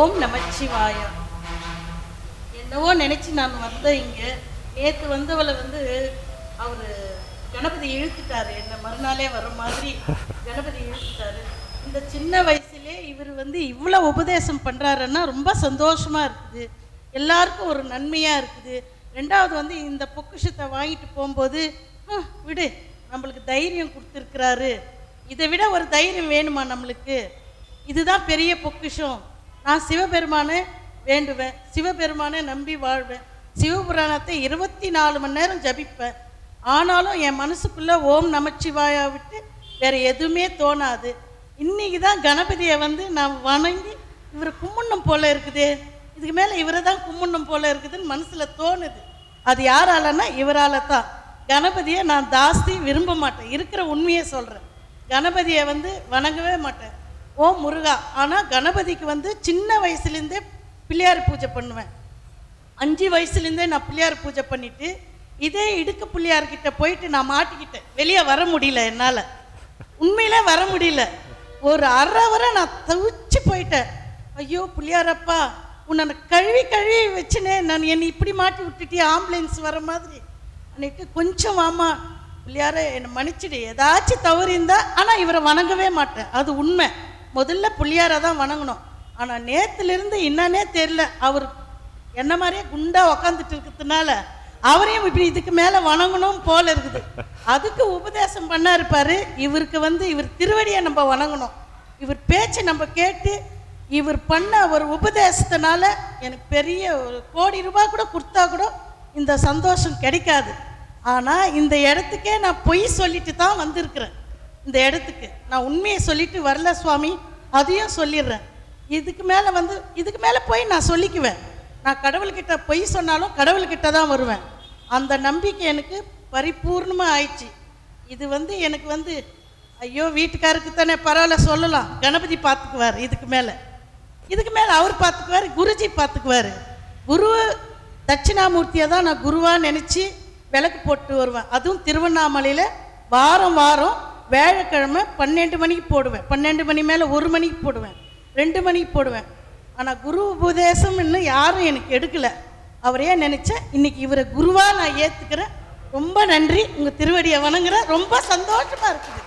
ஓம் நமச்சிவாய. என்னவோ நினச்சி நான் வந்தேன் இங்கே. நேற்று வந்தவளை வந்து அவர் கணபதி இழுத்துட்டாரு. என்ன மறுநாளே வர மாதிரி கணபதி இழுத்துட்டாரு. இந்த சின்ன வயசுலே இவர் வந்து இவ்வளோ உபதேசம் பண்ணுறாருன்னா ரொம்ப சந்தோஷமாக இருக்குது. எல்லாருக்கும் ஒரு நன்மையாக இருக்குது. ரெண்டாவது வந்து இந்த பொக்கிஷத்தை வாங்கிட்டு போகும்போது விடு. நம்மளுக்கு தைரியம் கொடுத்துருக்கிறாரு. இதை விட ஒரு தைரியம் வேணுமா நம்மளுக்கு? இதுதான் பெரிய பொக்கிஷம். நான் சிவபெருமானை வேண்டுவேன் சிவபெருமானை நம்பி வாழ்வேன். சிவபுராணத்தை இருபத்தி நாலு மணி நேரம் ஜபிப்பேன். ஆனாலும் என் மனசுக்குள்ளே ஓம் நமச்சிவாயா விட்டு வேற எதுவுமே தோணாது. இன்னைக்கு தான் கணபதியை வந்து நான் வணங்கி இவரை கும்பிடணும் போல் இருக்குது. இதுக்கு மேலே இவரை தான் கும்பிடணும் போல் இருக்குதுன்னு மனசில் தோணுது. அது யாராலன்னா இவரால தான் கணபதியை நான் ஜாஸ்தி விரும்ப மாட்டேன். இருக்கிற உண்மையை சொல்கிறேன் கணபதியை வந்து வணங்கவே மாட்டேன். ஓம் முருகா ஆனால் கணபதிக்கு வந்து சின்ன வயசுலேருந்தே பிள்ளையார் பூஜை பண்ணுவேன். அஞ்சு வயசுலேருந்தே நான் பிள்ளையார் பூஜை பண்ணிவிட்டு இதே இடுக்கு பிள்ளையார்கிட்ட போயிட்டு நான் மாட்டிக்கிட்டேன். வெளியே வர முடியல என்னால். உண்மையிலே வர முடியல. ஒரு அரை வரை நான் தவிச்சு போயிட்டேன். ஐயோ பிள்ளையாரப்பா உன்னை கழுவி கழுவி வச்சுனே நான் என்னை இப்படி மாட்டி விட்டுட்டே ஆம்புலன்ஸ் வர மாதிரி. அன்னைக்கு கொஞ்சம் வாமா பிள்ளையார என்னை மன்னிச்சிடு. ஏதாச்சும் தவறு இருந்தால் ஆனால் இவரை வணங்கவே மாட்டேன். அது உண்மை. முதல்ல புள்ளியாரை தான் வணங்கணும். ஆனால் நேற்றுலேருந்து என்னன்னே தெரில அவர் என்ன மாதிரியே குண்டாக உக்காந்துட்டு இருக்கிறதுனால அவரையும் இப்படி இதுக்கு மேலே வணங்கணும் போல இருக்குது. அதுக்கு உபதேசம் பண்ணா இருப்பாரு இவருக்கு வந்து இவர் திருவடியை நம்ம வணங்கணும். இவர் பேச்சை நம்ம கேட்டு இவர் பண்ண ஒரு உபதேசத்தினால எனக்கு பெரிய ஒரு கோடி ரூபாய் கூட கொடுத்தா கூட இந்த சந்தோஷம் கிடைக்காது. ஆனால் இந்த இடத்துக்கே நான் பொய் சொல்லிட்டு தான் வந்திருக்கிறேன். இந்த இடத்துக்கு. நான் உண்மையை சொல்லிட்டு வரல சுவாமி. அதையும் சொல்லிடுறேன். இதுக்கு மேலே வந்து இதுக்கு மேலே போய் நான் சொல்லிக்குவேன். நான் கடவுள்கிட்ட பொய் சொன்னாலும் கடவுள்கிட்ட தான் வருவேன். அந்த நம்பிக்கை எனக்கு பரிபூர்ணமாக ஆயிடுச்சு. இது வந்து எனக்கு வந்து ஐயோ வீட்டுக்காருக்கு தானே பரவாயில்ல சொல்லலாம். கணபதி பார்த்துக்குவார் இதுக்கு மேலே. இதுக்கு மேலே அவர் பார்த்துக்குவார் குருஜி பார்த்துக்குவார் குரு தட்சிணாமூர்த்தியை தான் நான் குருவாக நினச்சி விளக்கு போட்டு வருவேன். அதுவும் திருவண்ணாமலையில் வாரம் வாரம் வேழக்கிழமை பன்னெண்டு மணிக்கு போடுவேன். பன்னெண்டு மணி மேலே ஒரு மணிக்கு போடுவேன். ரெண்டு மணிக்கு போடுவேன். ஆனால் குரு உபதேசம் இன்னும் யாரும் எனக்கு எடுக்கலை. அவரையே நினச்சேன் இன்னைக்கு இவரை குருவாக நான் ஏற்றுக்கிறேன் ரொம்ப நன்றி. உங்கள் திருவடியை வணங்குறேன். ரொம்ப சந்தோஷமாக இருக்குது.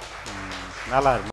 நல்லா இருக்கும்